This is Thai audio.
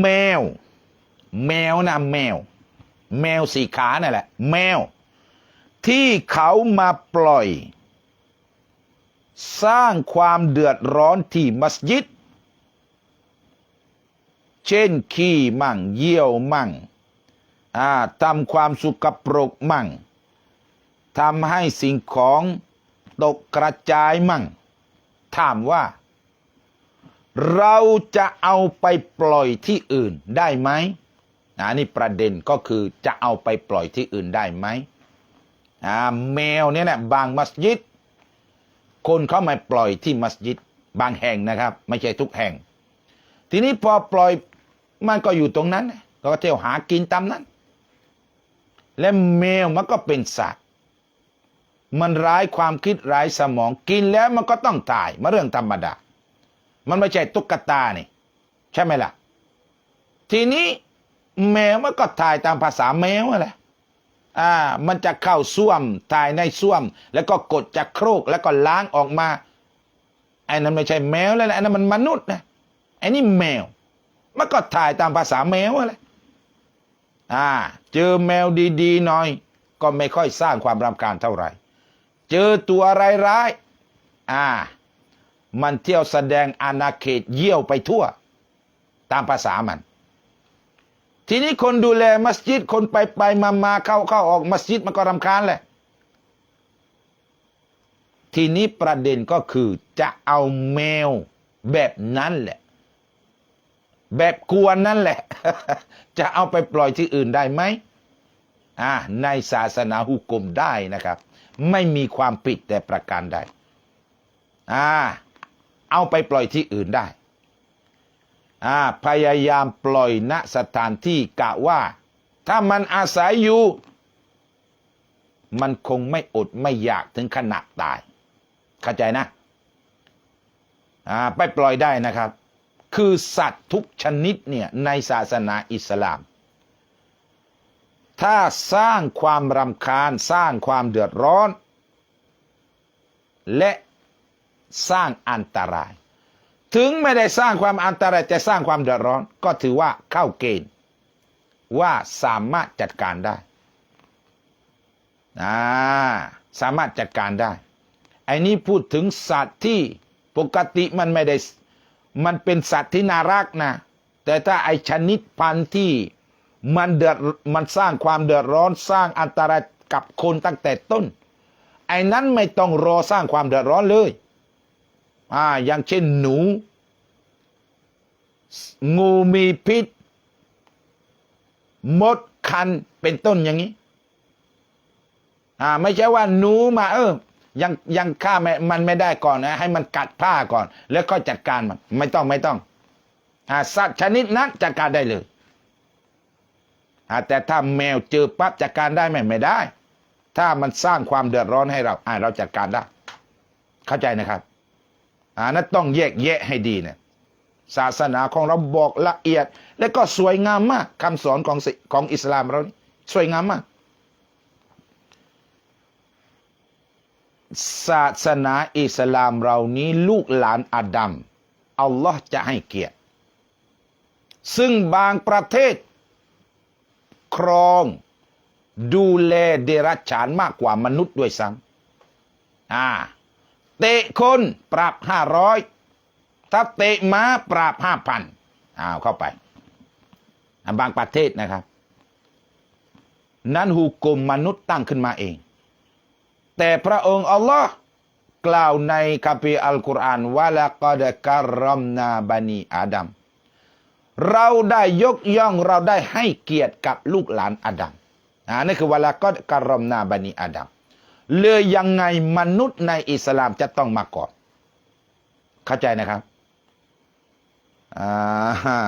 แมว แมวนะแมว แมวสีขานั่นแหละ แมว ที่เขามาปล่อย สร้างความเดือดร้อนที่มัสยิด เช่นขี้มั่ง เยี่ยวมั่งอ่าทำความสุกปรกมั่งทำให้สิ่งของตกกระจายมั่ง ถามว่า เราจะเอาไปปล่อยที่อื่นได้ไหมนนี้ประเด็นก็คือจะเอาไปปล่อยที่อื่นได้ไหมแมวเนี่ยนะบางมัสยิด คนเขามาปล่อยที่มัสยิด บางแห่งนะครับ ไม่ใช่ทุกแห่ง ทีนี้พอปล่อยมันก็อยู่ตรงนั้นก็เที่ยวหากินตามนั้น และแมวมันก็เป็นสัตว์ มันร้ายความคิดร้ายสมองกินแล้วมันก็ต้องตายมาเรื่องธรรมดา มันไม่ใช่ตุ๊กตานี่ ใช่ไหมล่ะ ทีนี้แมวมันก็ถ่ายตามภาษาแมวแหละอ่า มันจะเข้าส้วมถ่ายในส้วม แล้วก็กดจากโครกแล้วก็ล้างออกมาไอ้นั้นไม่ใช่แมวแล้วนะไอ้นั้นมันมนุษย์นะไอ้นี่แมว มันก็ถ่ายตามภาษาแมวแหละอ่า เจอแมวดี ๆ หน่อย ก็ไม่ค่อยสร้างความรำคาญเท่าไหร่ เจอตัวร้ายๆอ่า มันเที่ยวแสดงอาณาเขตเยี่ยวไปทั่ว ตามภาษามัน ทีนี้คนดูแลมัสยิดคนไปไปมามาเข้าเข้าออกมัสยิดมันก็รำคาญแหละ ทีนี้ประเด็นก็คือจะเอาแมวแบบนั้นแหละ แบบกวนนั่นแหละ จะเอาไปปล่อยที่อื่นได้ไหมอ่าในศาสนาฮุกกลมได้นะครับ ไม่มีความผิดแต่ประการใดอ่า เอาไปปล่อยที่อื่นได้อ่าพยายามปล่อยณสถานที่กะว่า ถ้ามันอาศัยอยู่ มันคงไม่อดไม่อยากถึงขนาดตาย เข้าใจนะอ่าไปปล่อยได้นะครับ คือสัตว์ทุกชนิดเนี่ยในศาสนาอิสลาม ถ้าสร้างความรำคาญสร้างความเดือดร้อน และ สร้างอันตราย ถึงไม่ได้สร้างความอันตรายแต่สร้างความเดือดร้อน ก็ถือว่าเข้าเกณฑ์ ว่าสามารถจัดการได้อ่าสามารถจัดการได้ ไอ้นี้พูดถึงสัตว์ที่ปกติมันไม่ได้ มันเป็นสัตว์ที่น่ารักนะ แต่ถ้าไอชนิดพันธุ์ที่มันเดือดมันสร้างความเดือดร้อนสร้างอันตรายกับคนตั้งแต่ต้น ไอ้นั้นไม่ต้องรอสร้างความเดือดร้อนเลย อ่าอย่างเช่นหนู งูมีพิษ มดคันเป็นต้นอย่างนี้ อ่า ไม่ใช่ว่าหนูมา เออ ยังยังฆ่าม่มันไม่ได้ก่อนนะให้มันกัดผ้าก่อน แล้วก็จัดการมัน ไม่ต้องไม่ต้องอ่าสัตว์ชนิดนั้นจัดการได้เลยอ่าแต่ถ้าแมวเจอปั๊บจัดการได้ไหมไม่ได้ ถ้ามันสร้างความเดือดร้อนให้เราอ่าเราจัดการได้ เข้าใจนะครับ อ่านั้นต้องแยกแยะให้ดีเนี่ยศาสนาของเราบอกละเอียด และก็สวยงามมากคำสอนของสิของอิสลามเราสวยงามมาก ศาสนาอิสลามเรานี้ลูกหลานอาดัมอัลลอฮ์จะให้เกียรติ ซึ่งบางประเทศ ครองดูแลเดรัจฉานมากกว่ามนุษย์ด้วยซ้ำอ่า เตะคนปรับห้าร้อยถ้าเตะม้าปรับห้าพันอ้าวเข้าไปบางประเทศนะครับ นั้นหุกกลมมนุษย์ตั้งขึ้นมาเอง แต่พระองค์อัลลอฮ์กล่าวในคัมภีร์อัลกุรอานว่าละกอดการรัมนาบันีอาดัมเราได้ยกย่องเราได้ให้เกียรติกับลูกหลานอาดัมอ่านี่คือวลาก็การรัมนาบันีอาดัม เลยยังไงมนุษย์ในอิสลามจะต้องมาก่อน เข้าใจนะครับอ่า